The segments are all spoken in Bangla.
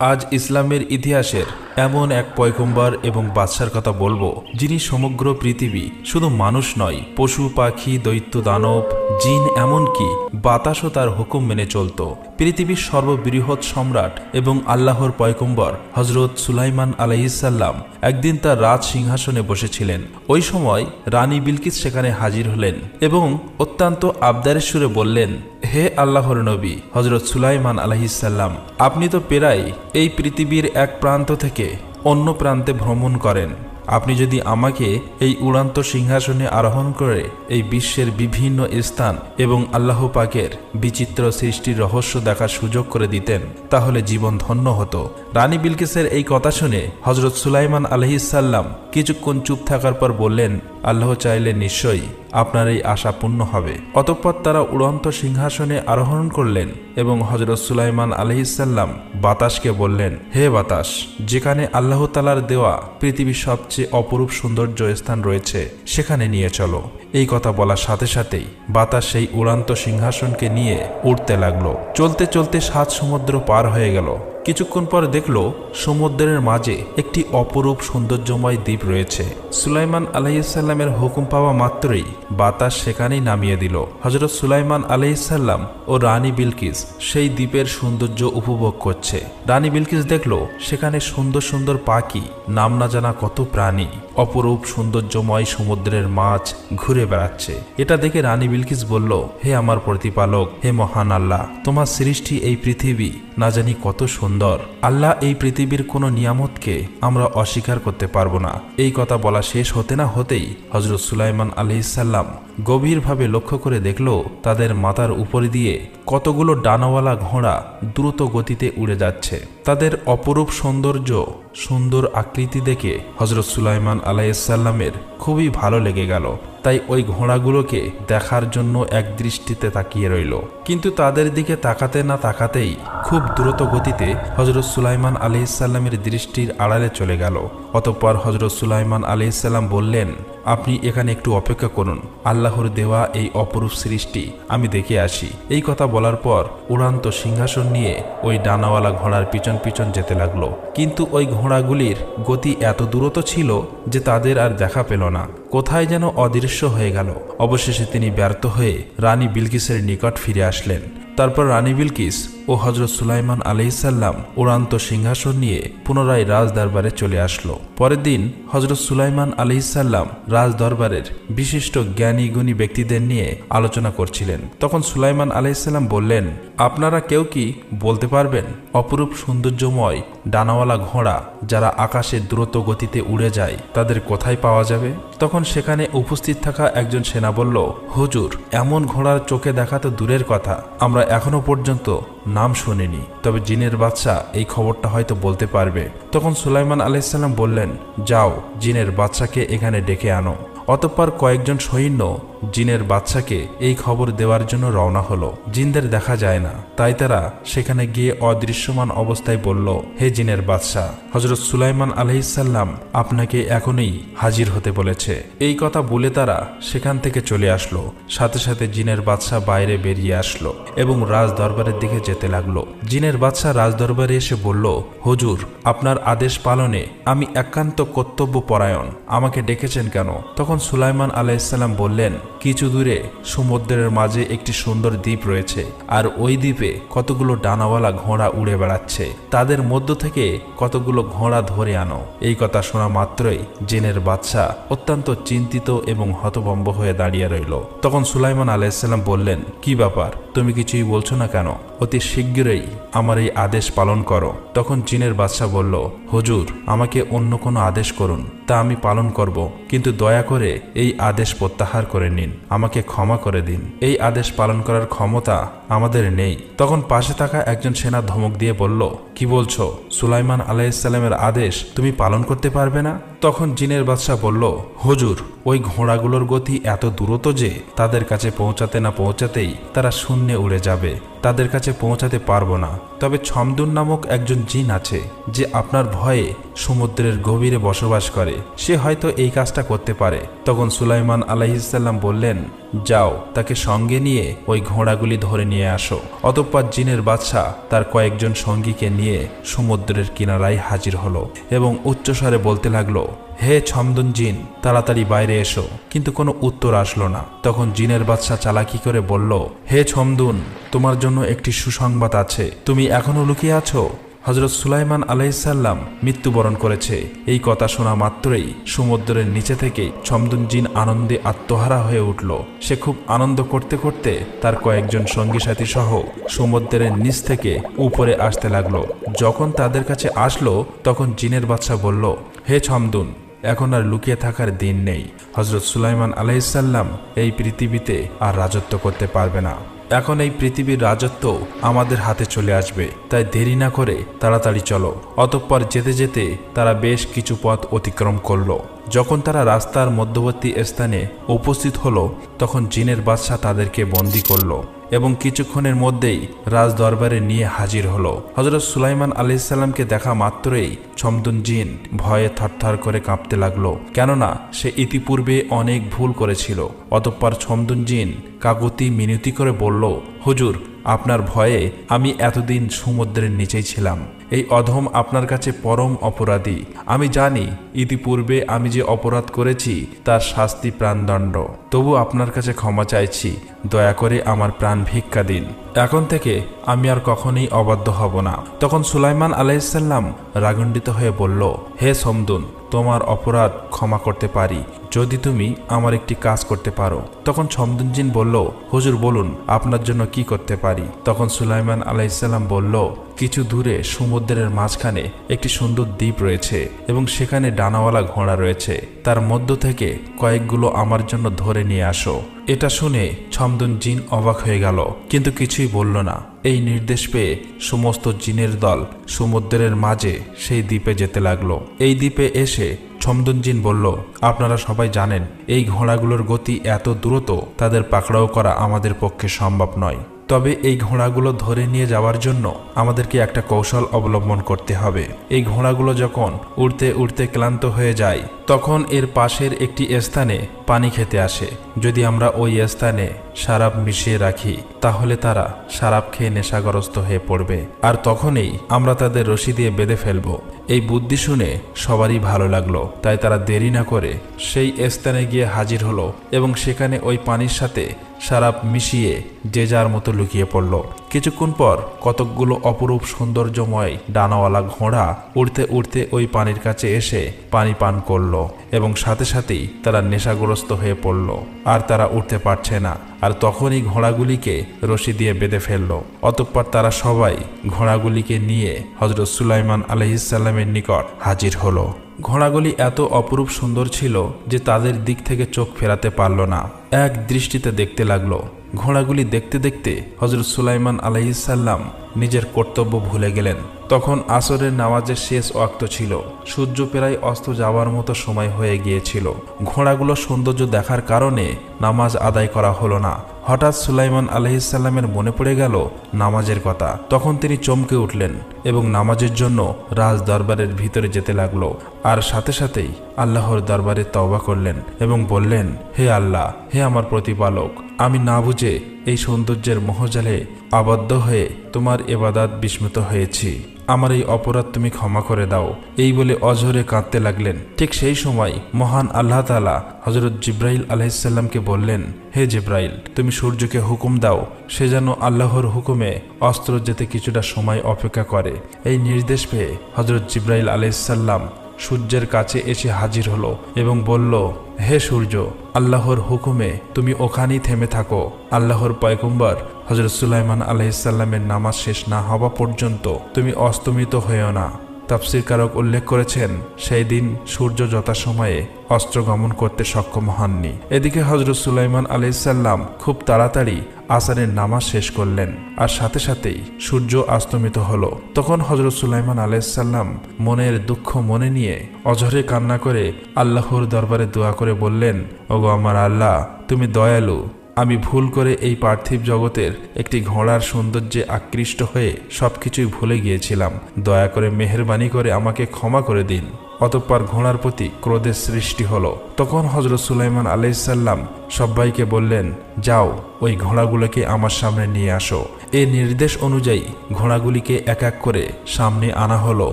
আজ ইসলামের ইতিহাসের এমন এক পয়গম্বর এবং বাদশার কথা বলব, যিনি সমগ্র পৃথিবী শুধু মানুষ নয়, পশু, পাখি, দৈত্য, দানব, জিন এমনকি বাতাসও তার হুকুম মেনে চলত। পৃথিবীর সর্ববৃহৎ সম্রাট এবং আল্লাহর পয়গম্বর হজরত সুলাইমান আলাইসাল্লাম একদিন তার রাজ সিংহাসনে বসেছিলেন। ওই সময় রানী বিলকিস সেখানে হাজির হলেন এবং অত্যন্ত আবদারের সুরে বললেন, হে আল্লাহর নবী হজরত সুলাইমান আলহিসাল্লাম আপনি তো প্রায় এই পৃথিবীর এক প্রান্ত থেকে অন্য প্রান্তে ভ্রমণ করেন। আপনি যদি আমাকে এই উড়ান্ত সিংহাসনে আরোহণ করে এই বিশ্বের বিভিন্ন স্থান এবং আল্লাহ পাকের বিচিত্র সৃষ্টির রহস্য দেখার সুযোগ করে দিতেন, তাহলে জীবন ধন্য হতো। রানী বিলকিসের এই কথা শুনে হজরত সুলাইমান আলহিসাল্লাম কিছুক্ষণ চুপ থাকার পর বললেন আল্লাহ চাইলে নিশ্চয়ই আপনার এই আশা পূর্ণ হবে। অতঃপর তারা উড়ন্ত সিংহাসনে আরোহণ করলেন এবং হজরত সুলাইমান আলহিসাল্লাম বাতাসকে বললেন, হে বাতাস, যেখানে আল্লাহ তালার দেওয়া পৃথিবীর সবচেয়ে অপরূপ সৌন্দর্য স্থান রয়েছে, সেখানে নিয়ে চলো। এই কথা বলার সাথে সাথেই বাতাস সেই উড়ান্ত সিংহাসনকে নিয়ে উঠতে লাগল। চলতে চলতে সাত সমুদ্র পার হয়ে গেল। কিছুক্ষণ পর দেখল সমুদ্রের মাঝে একটি অপরূপ সৌন্দর্যময় দ্বীপ রয়েছে। সুলাইমান আলাইসাল্লামের হুকুম পাওয়া মাত্রই বাতাস সেখানেই নামিয়ে দিল। হজরত সুলাইমান আলাইসাল্লাম ও রানী বিলকিস সেই দ্বীপের সৌন্দর্য উপভোগ করছে। রানী বিলকিস দেখল সেখানে সুন্দর সুন্দর পাখি, নাম না জানা কত প্রাণী। অপরূপ সৌন্দর্যময় সমুদ্রের মাছ ঘুরে বেড়াচ্ছে। এটা দেখে রানী বিলকিস বলল, হে আমার প্রতিপালক, হে মহান আল্লাহ, তোমার সৃষ্টি এই পৃথিবী, না জানি কত সুন্দর। আল্লাহ এই পৃথিবীর কোনো নিয়ামতকে আমরা অস্বীকার করতে পারব না। এই কথা বলা শেষ হতে না হতেই হজরত সুলাইমান আলহিসাল্লাম গভীরভাবে লক্ষ্য করে দেখল তাদের মাথার উপরে দিয়ে কতগুলো ডানাওয়ালা ঘোড়া দ্রুত গতিতে উড়ে যাচ্ছে। তাদের অপরূপ সৌন্দর্য, সুন্দর আকৃতি দেখে হজরত সুলাইমান আলাইসাল্লামের খুবই ভালো লেগে গেল। তাই ওই ঘোড়াগুলোকে দেখার জন্য এক দৃষ্টিতে তাকিয়ে রইল। কিন্তু তাদের দিকে তাকাতে না তাকাতেই খুব দ্রুত গতিতে হজরত সুলাইমান আলিহিসাল্লামের দৃষ্টির আড়ালে চলে গেল। অতঃপর হজরত সুলাইমান আলিহিসাল্লাম বললেন, আপনি এখানে একটু অপেক্ষা করুন। আল্লাহর দেওয়া এই অপরূপ সৃষ্টি, আমি দেখে আসি। এই কথা বলার পর উড়ান্ত সিংহাসন নিয়ে ওই ডানাওয়ালা ঘোড়ার পিছন পিছন যেতে লাগল। কিন্তু ওই ঘোড়াগুলির গতি এত দূরত ছিল যে তাদের আর দেখা পেল না। কোথায় যেন অদৃশ্য হয়ে গেল। অবশেষে তিনি ব্যর্থ হয়ে রানী বিলকিসের নিকট ফিরে আসলেন। তারপর রানী বিলকিস ও হজরত সুলাইমান আলহিসাল্লাম উড়ান্ত সিংহাসন নিয়ে পুনরায় রাজ দরবারে চলে আসলো। পরের দিন হজরত সুলাইমান আলহিসাল্লাম রাজ দরবারের বিশিষ্ট জ্ঞানী গুণী ব্যক্তিদের নিয়ে আলোচনা করছিলেন। তখন সুলাইমান আলহিসাল্লাম বললেন, আপনারা কেউ কি বলতে পারবেন? অপরূপ সৌন্দর্যময় ডানাওয়ালা ঘোড়া যারা আকাশে দ্রুত গতিতে উড়ে যায়, তাদের কোথায় পাওয়া যাবে? তখন সেখানে উপস্থিত থাকা একজন সেনা বলল, হুজুর, এমন ঘোড়ার চোখে দেখা তো দূরের কথা। আমরা এখনও পর্যন্ত নাম শুনিনি। তবে জিনের বাচ্চা এই খবরটা হয়তো বলতে পারবে। তখন সুলাইমান আলাইসাল্লাম বললেন, যাও, জিনের বাচ্চাকে এখানে ডেকে আনো। অতঃপর কয়েকজন সৈন্য জিনের বাচ্চাকে এই খবর দেওয়ার জন্য রওনা হলো। জিনদের দেখা যায় না। তাই তারা সেখানে গিয়ে অদৃশ্যমান অবস্থায় বলল, হে জিনের বাদশা হজরত সুলাইমান আলহিসাল্লাম আপনাকে এখনই হাজির হতে বলেছে। এই কথা বলে তারা সেখান থেকে চলে আসলো। সাথে সাথে জিনের বাদশা বাইরে বেরিয়ে আসলো এবং রাজ দরবারের দিকে যেতে লাগল। জিনের বাদশা রাজ দরবারে এসে বলল, হুজুর, আপনার আদেশ পালনে আমি একান্ত কর্তব্য পরায়ণ আমাকে ডেকেছেন কেন? তখন সুলাইমান আলাইসাল্লাম বললেন কিছু দূরে সমুদ্রের মাঝে একটি সুন্দর দ্বীপ রয়েছে, আর ওই দ্বীপে কতগুলো ডানাওয়ালা ঘোড়া উড়ে বেড়াচ্ছে, তাদের মধ্য থেকে কতগুলো ঘোড়া ধরে আনো। এই কথা শোনা মাত্রই জেনের বাদশা অত্যন্ত চিন্তিত এবং হতভম্ব হয়ে দাঁড়িয়ে রইল। তখন সুলাইমান আলাইসাল্লাম বললেন, কি ব্যাপার? তুমি কিছুই বলছো না কেন? অতি শীঘ্রই আমার এই আদেশ পালন করো। তখন চীনের বাদশাহ বলল, হুজুর, আমাকে অন্য কোনো আদেশ করুন, তা আমি পালন করব। কিন্তু দয়া করে এই আদেশ প্রত্যাহার করে নিন, আমাকে ক্ষমা করে দিন। এই আদেশ পালন করার ক্ষমতা আমাদের নেই। তখন পাশে থাকা একজন সেনা ধমক দিয়ে বলল কি বলছো? সুলাইমান আলাইসাল্লামের আদেশ তুমি পালন করতে পারবে না? তখন জিনের বাদশাহ বলল, হুজুর, ওই ঘোড়াগুলোর গতি এত দূরত যে তাদের কাছে পৌঁছাতে না পৌঁছাতেই তারা শূন্যে উড়ে যাবে। তাদের কাছে পৌঁছাতে পারব না। তবে ছমদুন নামক একজন জিন আছে, যে আপনার ভয়ে সমুদ্রের গভীরে বসবাস করে। সে হয়তো এই কাজটা করতে পারে। তখন সুলাইমান আলাইসাল্লাম বললেন, যাও, তাকে সঙ্গে নিয়ে ওই ঘোড়াগুলি ধরে নিয়ে আসো। অতঃপর জিনের বাদশা তার কয়েকজন সঙ্গীকে নিয়ে সমুদ্রের কিনারায় হাজির হলো এবং উচ্চস্বরে বলতে লাগল, হে ছমদন জিন, তাড়াতাড়ি বাইরে এসো। কিন্তু কোনো উত্তর আসলো না। তখন জিনের বাদশা চালাকি করে বলল, হে ছমদুন, তোমার জন্য একটি সুসংবাদ আছে। তুমি এখনও লুকিয়ে আছো? হজরত সুলাইমান আলাইসাল্লাম মৃত্যুবরণ করেছে। এই কথা শোনা মাত্রই সমুদ্রের নিচে থেকে ছমদুন জিন আনন্দে আত্মহারা হয়ে উঠল। সে খুব আনন্দ করতে করতে তার কয়েকজন সঙ্গী সাথী সহ সমুদ্রের নিচ থেকে উপরে আসতে লাগল। যখন তাদের কাছে আসলো, তখন জিনের বাদশা বলল, হে ছমদুন এখন আর লুকিয়ে থাকার দিন নেই। হজরত সুলাইমান আলাইসাল্লাম এই পৃথিবীতে আর রাজত্ব করতে পারবে না। এখন এই পৃথিবীর রাজত্ব আমাদের হাতে চলে আসবে, তাই দেরি না করে তাড়াতাড়ি চলো। অতঃপর যেতে যেতে তারা বেশ কিছু পথ অতিক্রম করল। যখন তারা রাস্তার মধ্যবর্তী স্থানে উপস্থিত হলো, তখন জিনের বাদশাহ তাদেরকে বন্দি করল। এবং কিছুক্ষণের মধ্যেই রাজ দরবারে নিয়ে হাজির হলো। হজরত সুলাইমান আলাইসাল্লামকে দেখা মাত্রই ছমদুন জিন ভয়ে থরথর করে কাঁপতে লাগল, কেননা সে ইতিপূর্বে অনেক ভুল করেছিল। অতঃপর ছমদুন জিন কাকুতি মিনতি করে বলল, হুজুর, আপনার ভয়ে আমি এতদিন সমুদ্রের নিচেই ছিলাম। এই অধম আপনার কাছে পরম অপরাধী। আমি জানি ইতিপূর্বে আমি যে অপরাধ করেছি, তার শাস্তি প্রাণদণ্ড। তবু আপনার কাছে ক্ষমা চাইছি। দয়া করে আমার প্রাণ ভিক্ষা দিন। এখন থেকে আমি আর কখনই অবাধ্য হব না। তখন সুলাইমান আলাইসাল্লাম রাগণ্ডিত হয়ে বলল, হে সমদুন তোমার অপরাধ ক্ষমা করতে পারি। যদি তুমি আমার একটি কাজ করতে পারো। তখন ছমদুনজিন বলল, হুজুর, বলুন, আপনার জন্য কি করতে পারি? তখন সুলাইমান আলাইসাল্লাম বলল, কিছু দূরে সমুদ্রের মাঝখানে একটি সুন্দর দ্বীপ রয়েছে এবং সেখানে ডানাওয়ালা ঘোড়া রয়েছে। তার মধ্য থেকে কয়েকগুলো আমার জন্য ধরে নিয়ে আসো। এটা শুনে ছমদুন জিন অবাক হয়ে গেল, কিন্তু কিছুই বলল না। এই নির্দেশ পেয়ে সমস্ত জিনের দল সমুদ্রের মাঝে সেই দ্বীপে যেতে লাগল। এই দ্বীপে এসে ছমদুন জিন বলল, আপনারা সবাই জানেন, এই ঘোড়াগুলোর গতি এত দ্রুত, তাদের পাকড়াও করা আমাদের পক্ষে সম্ভব নয়। তবে এই ঘোড়াগুলো ধরে নিয়ে যাওয়ার জন্য আমাদেরকে একটা কৌশল অবলম্বন করতে হবে। এই ঘোড়াগুলো যখন উড়তে উড়তে ক্লান্ত হয়ে যায় তখন এর পাশের একটি স্থানে পানি খেতে আসে। যদি আমরা ওই স্থানে সারাপ মিশিয়ে রাখি, তাহলে তারা সারাপ খেয়ে নেশাগ্রস্ত হয়ে পড়বে। আর তখনই আমরা তাদের রশি দিয়ে বেঁধে ফেলব। এই বুদ্ধি শুনে সবারই ভালো লাগল। তাই তারা দেরি না করে সেই স্থানে গিয়ে হাজির হলো এবং সেখানে ওই পানির সাথে সারাপ মিশিয়ে যে যার মতো লুকিয়ে পড়ল। কিছুক্ষণ পর কতকগুলো অপরূপ সৌন্দর্যময় ডানাওয়ালা ঘোড়া উড়তে উড়তে ওই পানির কাছে এসে পানি পান করল। এবং সাথে সাথেই তারা নেশাগ্রস্ত হয়ে পড়ল। আর তারা উঠতে পারছে না। আর তখনই ঘোড়াগুলিকে রশি দিয়ে বেঁধে ফেলল। অতঃপর তারা সবাই ঘোড়াগুলিকে নিয়ে হজরত সুলাইমান আলহিসাল্লামের নিকট হাজির হলো। ঘোড়াগুলি এত অপরূপ সুন্দর ছিল যে তাদের দিক থেকে চোখ ফেরাতে পারল না। এক দৃষ্টিতে দেখতে লাগল। ঘোড়াগুলি দেখতে দেখতে হজরত সুলাইমান আলাইসাল্লাম নিজের কর্তব্য ভুলে গেলেন। তখন আসরের নামাজের শেষ ওয়াক্ত ছিল। সূর্য প্রায় অস্ত যাওয়ার মতো সময় হয়ে গিয়েছিল। ঘোড়াগুলো সৌন্দর্য দেখার কারণে নামাজ আদায় করা হলো না। হঠাৎ সুলাইমান আলহিসাল্লামের মনে পড়ে গেল নামাজের কথা। তখন তিনি চমকে উঠলেন এবং নামাজের জন্য রাজ দরবারের ভিতরে যেতে লাগল। আর সাথে সাথেই আল্লাহর দরবারে তওবা করলেন এবং বললেন, হে আল্লাহ, হে আমার প্রতিপালক, আমি না বুঝে এই সৌন্দর্যের মহজালে আবদ্ধ হয়ে তোমার এবাদাত বিস্মিত হয়েছি। আমার এই অপরাধ তুমি ক্ষমা করে দাও। এই বলে অঝরে কাঁদতে লাগলেন। ঠিক সেই সময় মহান আল্লাহ তালা হজরত জিব্রাইল আলাইসাল্লামকে বললেন, হে জিব্রাইল, তুমি সূর্যকে হুকুম দাও। সে যেন আল্লাহর হুকুমে অস্ত্র যেতে কিছুটা সময় অপেক্ষা করে। এই নির্দেশ পেয়ে হজরত জিব্রাইল আলাইসাল্লাম সূর্যের কাছে এসে হাজির হলো এবং বলল হে সূর্য, আল্লাহর হুকুমে তুমি ওখানেই থেমে থাকো। আল্লাহর পয়গম্বর হজরত সুলাইমান আলহিসাল্লামের নামাজ শেষ না হওয়া পর্যন্ত তুমি অস্তমিত হয়েও না। তাফসির কারক উল্লেখ করেছেন, সেই দিন সূর্য যথাসময়ে অস্ত্র গমন করতে সক্ষম হননি। এদিকে হজরত সুলাইমান আলাইসাল্লাম খুব তাড়াতাড়ি আসারের নামাজ শেষ করলেন আর সাথে সাথেই সূর্য আস্তমিত হলো। তখন হজরত সুলাইমান আলাইসাল্লাম মনের দুঃখ মনে নিয়ে অঝরে কান্না করে আল্লাহর দরবারে দোয়া করে বললেন, ওগো আমার আল্লাহ, তুমি দয়ালু আমি ভুল করে এই পার্থিব জগতের একটি ঘোড়ার সৌন্দর্যে আকৃষ্ট হয়ে সবকিছুই ভুলে গিয়েছিলাম। দয়া করে মেহরবানি করে আমাকে ক্ষমা করে দিন। অতঃপর ঘোড়ার প্রতি ক্রোধের সৃষ্টি হলো। তখন হজরত সুলাইমান আলাইসাল্লাম সবাইকে বললেন, যাও, ওই ঘোড়াগুলোকে আমার সামনে নিয়ে আসো। এই নির্দেশ অনুযায়ী ঘোড়াগুলিকে এক এক করে সামনে আনা হলো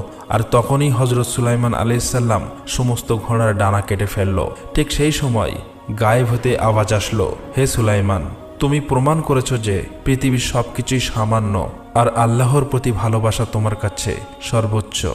আর তখনই হজরত সুলাইমান আলাইসাল্লাম সমস্ত ঘোড়ার ডানা কেটে ফেলল। ঠিক সেই সময় গায়েব হতে আওয়াজ আসলো, হে সুলাইমান, তুমি প্রমাণ করেছ যে পৃথিবীর সবকিছুই সামান্য আর আল্লাহর প্রতি ভালোবাসা তোমার কাছে সর্বোচ্চ।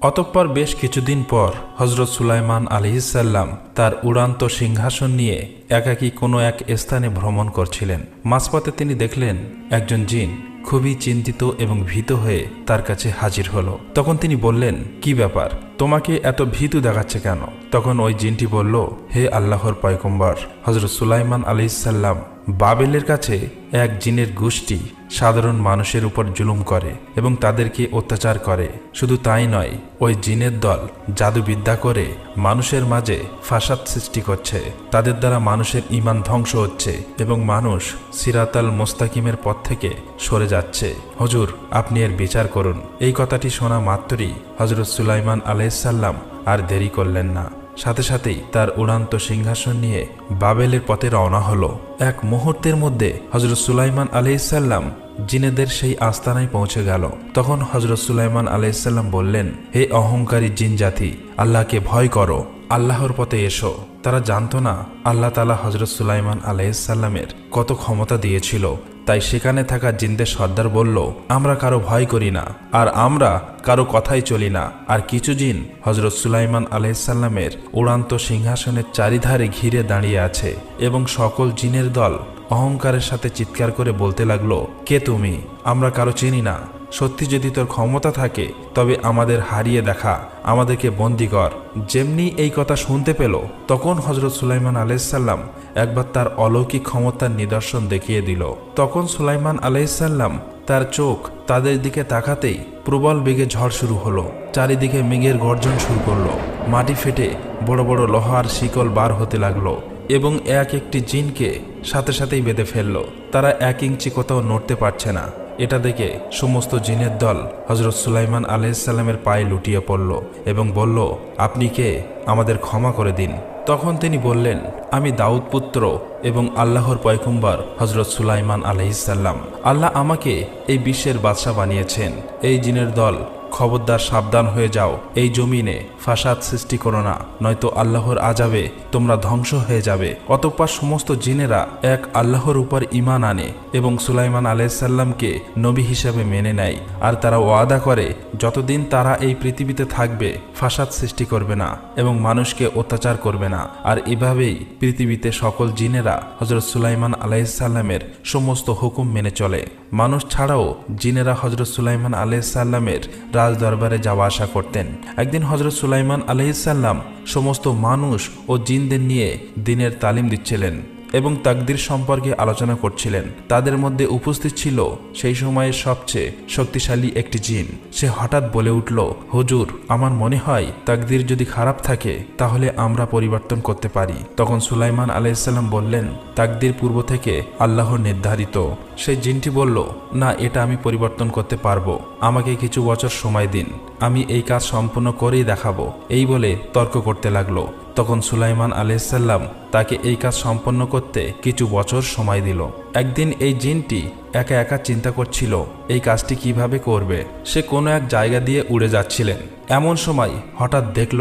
অতঃপর বেশ কিছুদিন পর হজরত সুলাইমান আলহিসাল্লাম তার উড়ান্ত সিংহাসন নিয়ে একাকী কোনো এক স্থানে ভ্রমণ করছিলেন। মাঝপথে তিনি দেখলেন একজন জিন খুবই চিন্তিত এবং ভীত হয়ে তার কাছে হাজির হলো। তখন তিনি বললেন, কি ব্যাপার? তোমাকে এত ভীতু দেখাচ্ছে কেন? তখন ওই জিনটি বলল, হে আল্লাহর পয়কম্বর হজরত সুলাইমান আলিসাল্লাম বাবেলের কাছে এক জিনের গোষ্ঠী সাধারণ মানুষের উপর জুলুম করে এবং তাদেরকে অত্যাচার করে। শুধু তাই নয়, ওই জিনের দল জাদুবিদ্যা করে মানুষের মাঝে ফাসাদ সৃষ্টি করছে। তাদের দ্বারা মানুষের ইমান ধ্বংস হচ্ছে এবং মানুষ সিরাতাল মোস্তাকিমের পথ থেকে সরে যাচ্ছে। হজুর, আপনি এর বিচার করুন। এই কথাটি শোনা মাত্রই হজরত সুলাইমান আলাইসাল্লাম আর দেরি করলেন না। সাথে সাথেই তার উড়ান্ত সিংহাসন নিয়ে বাবেলের পথে রওনা হলো। এক মুহূর্তের মধ্যে হজরত সুলাইমান আলাইসাল্লাম জিনেদের সেই আস্তানায় পৌঁছে গেল। তখন হজরত সুলাইমান আলাইসাল্লাম বললেন, হে অহংকারী জিন জাতি আল্লাহকে ভয় করো। আল্লাহর পথে এসো। তারা জানতো না আল্লাহ তালা হজরত সুলাইমান আলাইসাল্লামের কত ক্ষমতা দিয়েছিল তাই সেখানে থাকা জিন্দের সর্দার বলল, আমরা কারও ভয় করি না, আর আমরা কারও কথাই চলি না। আর কিছু জিন হজরত সুলাইমান আলহিসাল্লামের উড়ান্ত সিংহাসনের চারিধারে ঘিরে দাঁড়িয়ে আছে এবং সকল জিনের দল অহংকারের সাথে চিৎকার করে বলতে লাগল, কে তুমি? আমরা কারও চিনি না। সত্যি যদি তোর ক্ষমতা থাকে, তবে আমাদের হারিয়ে দেখা, আমাদেরকে বন্দি কর। যেমনি এই কথা শুনতে পেল, তখন হজরত সুলাইমান আলাইসাল্লাম একবার তার অলৌকিক ক্ষমতার নিদর্শন দেখিয়ে দিল। তখন সুলাইমান আলাইসাল্লাম তার চোখ তাদের দিকে তাকাতেই প্রবল বেগে ঝড় শুরু হলো, চারিদিকে মেঘের গর্জন শুরু করল, মাটি ফেটে বড় বড় লোহার শিকল বার হতে লাগল এবং এক একটি জিনকে সাথে সাথেই বেঁধে ফেলল। তারা এক ইঞ্চি কোথাও নড়তে পারছে না। এটা দেখে সমস্ত জিনের দল হজরত সুলাইমান আলাইসাল্লামের পায়ে লুটিয়ে পড়ল এবং বলল, আপনি কে? আমাদের ক্ষমা করে দিন। তখন তিনি বললেন, আমি দাউদ পুত্র এবং আল্লাহর পয়কুম্বার হজরত সুলাইমান আলহিসাল্লাম আল্লাহ আমাকে এই বিশ্বের বাদশাহ বানিয়েছেন। এই জিনের দল খবরদার সাবধান হয়ে যাও। এই জমিনে ফাসাদ সৃষ্টি করো না, নয়তো আল্লাহর আজাবে তোমরা ধ্বংস হয়ে যাবে। অতঃপর সমস্ত জিনেরা এক আল্লাহর উপর ইমান আনে এবং সুলাইমান আলাইসাল্লামকে নবী হিসাবে মেনে নেয়। আর তারা ওয়াদা করে, যতদিন তারা এই পৃথিবীতে থাকবে, ফাসাদ সৃষ্টি করবে না এবং মানুষকে অত্যাচার করবে না। আর এভাবেই পৃথিবীতে সকল জিনেরা হজরত সুলাইমান আলাইসাল্লামের সমস্ত হুকুম মেনে চলে। মানুষ ছাড়াও জিনেরা হজরত সুলাইমান আলাইসাল্লামের রাজ দরবারে যাওয়া আসা করতেন। একদিন হজরত সুলাইমান আলহিসাল্লাম সমস্ত মানুষ ও জিনদের নিয়ে দিনের তালিম দিচ্ছিলেন। এবং তাকদির সম্পর্কে আলোচনা করছিলেন। তাদের মধ্যে উপস্থিত ছিল সেই সময়ের সবচেয়ে শক্তিশালী একটি জিন। সে হঠাৎ বলে উঠল, হুজুর, আমার মনে হয় তাকদির যদি খারাপ থাকে, তাহলে আমরা পরিবর্তন করতে পারি। তখন সুলাইমান আলাইসাল্লাম বললেন, তাকদির পূর্ব থেকে আল্লাহ নির্ধারিত। সেই জিনটি বলল, না, এটা আমি পরিবর্তন করতে পারব। আমাকে কিছু বছর সময় দিন। আমি এই কাজ সম্পূর্ণ করেই দেখাবো। এই বলে তর্ক করতে লাগল। তখন সুলাইমান আলাইসাল্লাম তাকে এই কাজ সম্পন্ন করতে কিছু বছর সময় দিল। একদিন এই জিনটি একা একা চিন্তা করছিল, এই কাজটি কীভাবে করবে? সে কোনো এক জায়গা দিয়ে উড়ে যাচ্ছিলেন। এমন সময় হঠাৎ দেখল,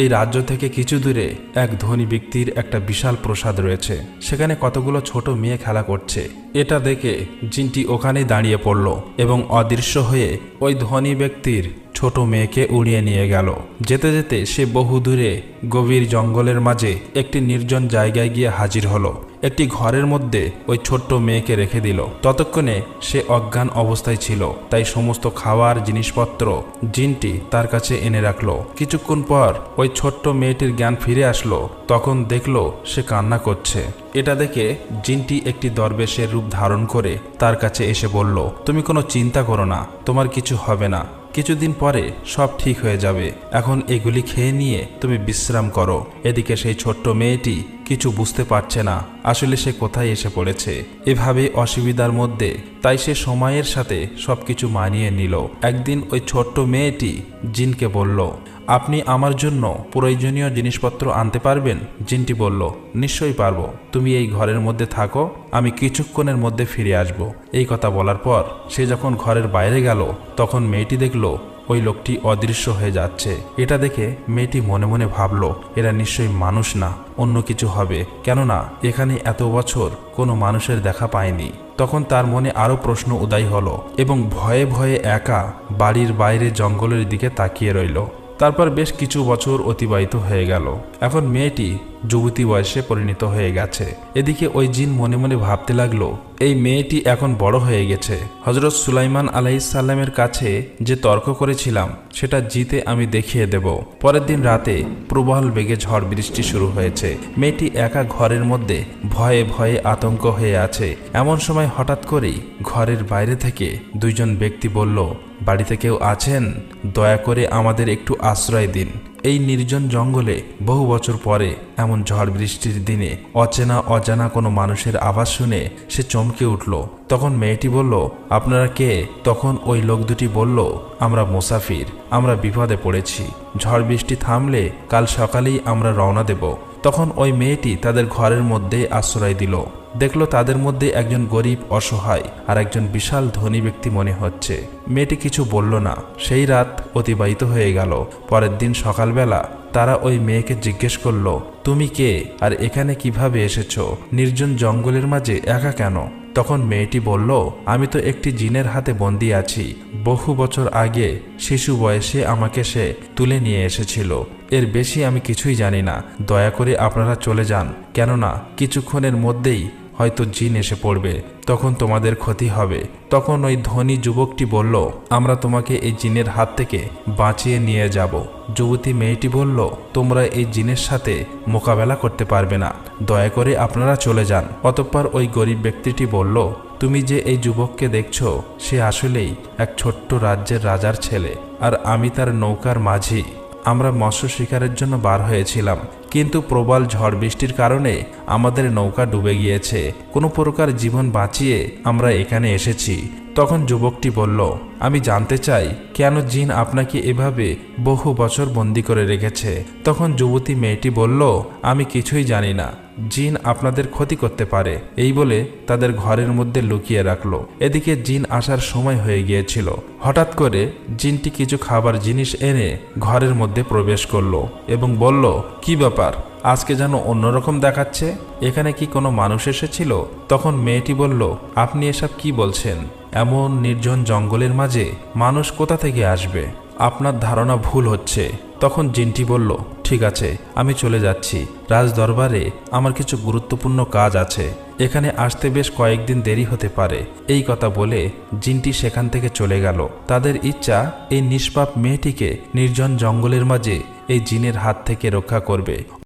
এই রাজ্য থেকে কিছু দূরে এক ধনী ব্যক্তির একটা বিশাল প্রসাদ রয়েছে। সেখানে কতগুলো ছোট মেয়ে খেলা করছে। এটা দেখে জিনটি ওখানেই দাঁড়িয়ে পড়ল এবং অদৃশ্য হয়ে ওই ধনী ব্যক্তির ছোট মেয়েকে উড়িয়ে নিয়ে গেল। যেতে যেতে সে বহু দূরে গভীর জঙ্গলের মাঝে একটি নির্জন জায়গায় গিয়ে হাজির হলো। একটি ঘরের মধ্যে ওই ছোট্ট মেয়েকে রেখে দিল। ততক্ষণে সে অজ্ঞান অবস্থায় ছিল। তাই সমস্ত খাওয়ার জিনিসপত্র, জিনটি তার কাছে এনে রাখল। কিছুক্ষণ পর ওই ছোট্ট মেয়েটির জ্ঞান ফিরে আসলো। তখন দেখল সে কান্না করছে। এটা দেখে জিনটি একটি দরবেশের রূপ ধারণ করে তার কাছে এসে বলল, তুমি কোনো চিন্তা করো না, তোমার কিছু হবে না। কিছুদিন পরে সব ঠিক হয়ে যাবে। এখন এগুলি খেয়ে নিয়ে তুমি বিশ্রাম করো। এদিকে সেই ছোট্ট মেয়েটি কিছু বুঝতে পারছে না। আসলে সে কোথায় এসে পড়েছে। এভাবে অসুবিধার মধ্যে, তাই সে সময়ের সাথে সব কিছু মানিয়ে নিল। একদিন ওই ছোট্ট মেয়েটি জিনকে বলল, আপনি আমার জন্য প্রয়োজনীয় জিনিসপত্র আনতে পারবেন? জিনটি বলল, নিশ্চয়ই পারব। তুমি এই ঘরের মধ্যে থাকো, আমি কিছুক্ষণের মধ্যে ফিরে আসব। এই কথা বলার পর সে যখন ঘরের বাইরে গেল, তখন মেয়েটি দেখল ওই লোকটি অদৃশ্য হয়ে যাচ্ছে। এটা দেখে মেয়েটি মনে মনে ভাবল, এরা নিশ্চয়ই মানুষ না, অন্য কিছু হবে। কেননা, এখানে এত বছর কোনো মানুষের দেখা পায়নি। তখন তার মনে আরও প্রশ্ন উদয় হলো এবং ভয়ে ভয়ে একা বাড়ির বাইরে জঙ্গলের দিকে তাকিয়ে রইল। তারপর বেশ কিছু বছর অতিবাহিত হয়ে গেল। এখন মেয়েটি যুবতী বয়সে পরিণত হয়ে গেছে। এদিকে ওই জিন মনে মনে ভাবতে লাগল, এই মেয়েটি এখন বড় হয়ে গেছে। হজরত সুলাইমান আলাইসাল্লামের কাছে যে তর্ক করেছিলাম, সেটা জিতে আমি দেখিয়ে দেব। পরের দিন রাতে প্রবল বেগে ঝড় বৃষ্টি শুরু হয়েছে। মেয়েটি একা ঘরের মধ্যে ভয়ে ভয়ে আতঙ্ক হয়ে আছে। এমন সময় হঠাৎ করেই ঘরের বাইরে থেকে দুইজন ব্যক্তি বলল বাড়িতে কেউ আছেন, দয়া করে আমাদের একটু আশ্রয় দিন। এই নির্জন জঙ্গলে বহু বছর পরে এমন ঝড় বৃষ্টির দিনে অচেনা অজানা কোনো মানুষের আওয়াজ শুনে সে চমকে উঠল। তখন মেয়েটি বলল, আপনারা কে? তখন ওই লোক দুটি বলল, আমরা মুসাফির, আমরা বিপদে পড়েছি। ঝড় বৃষ্টি থামলে কাল সকালেই আমরা রওনা দেব। তখন ওই মেয়েটি তাদের ঘরের মধ্যে আশ্রয় দিল। দেখল তাদের মধ্যে একজন গরিব, অসহায় আর একজন বিশাল ধনী ব্যক্তি মনে হচ্ছে। মেয়েটি কিছু বলল না। সেই রাত অতিবাহিত হয়ে গেল। পরের দিন সকালবেলা তারা ওই মেয়েকে জিজ্ঞেস করল, তুমি কে? আর এখানে কীভাবে এসেছ? নির্জন জঙ্গলের মাঝে একা কেন? তখন মেয়েটি বলল, আমি তো একটি জিনের হাতে বন্দি আছি। বহু বছর আগে শিশু বয়সে আমাকে সে তুলে নিয়ে এসেছিল। এর বেশি আমি কিছুই জানি না। দয়া করে আপনারা চলে যান। কেননা কিছুক্ষণের মধ্যেই হয়তো জিন এসে পড়বে, তখন তোমাদের ক্ষতি হবে। তখন ওই ধনী যুবকটি বলল, আমরা তোমাকে এই জিনের হাত থেকে বাঁচিয়ে নিয়ে যাব। যুবতী মেয়েটি বলল, তোমরা এই জিনের সাথে মোকাবেলা করতে পারবে না। দয়া করে আপনারা চলে যান। অতঃপর ওই গরিব ব্যক্তিটি বলল, তুমি যে এই যুবককে দেখছ, সে আসলেই এক ছোট্ট রাজ্যের রাজার ছেলে, আর আমি তার নৌকার মাঝি। আমরা মৎস্য শিকারের জন্য বার হয়েছিলাম। কিন্তু প্রবল ঝড় বৃষ্টির কারণে আমাদের নৌকা ডুবে গিয়েছে। কোনো প্রকার জীবন বাঁচিয়ে আমরা এখানে এসেছি। তখন যুবকটি বলল, আমি জানতে চাই, কেন জিন আপনাকে এভাবে বহু বছর বন্দি করে রেখেছে? তখন যুবতী মেয়েটি বলল, আমি কিছুই জানি না। জিন আপনাদের ক্ষতি করতে পারে। এই বলে তাদের ঘরের মধ্যে লুকিয়ে রাখল। এদিকে জিন আসার সময় হয়ে গিয়েছিল। হঠাৎ করে জিনটি কিছু খাবার জিনিস এনে ঘরের মধ্যে প্রবেশ করল এবং বলল, কি ব্যাপার? আজকে যেন অন্যরকম দেখাচ্ছে? এখানে কি কোনো মানুষ এসেছিল? তখন মেয়েটি বলল, আপনি এসব কি বলছেন? এমন নির্জন জঙ্গলের মাঝে মানুষ কোথা থেকে আসবে? আপনার ধারণা ভুল হচ্ছে। তখন জিনটি বলল ঠিক আছে, আমি চলে যাচ্ছি। রাজ দরবারে আমার কিছু গুরুত্বপূর্ণ কাজ আছে। এখানে আসতে বেশ কয়েকদিন দেরি হতে পারে। এই কথা বলে জিনটি সেখান থেকে চলে গেল। তাদের ইচ্ছা এই নিষ্পাপ মেয়েটিকে নির্জন জঙ্গলের মাঝে এই জিনের হাত থেকে রক্ষা করবে।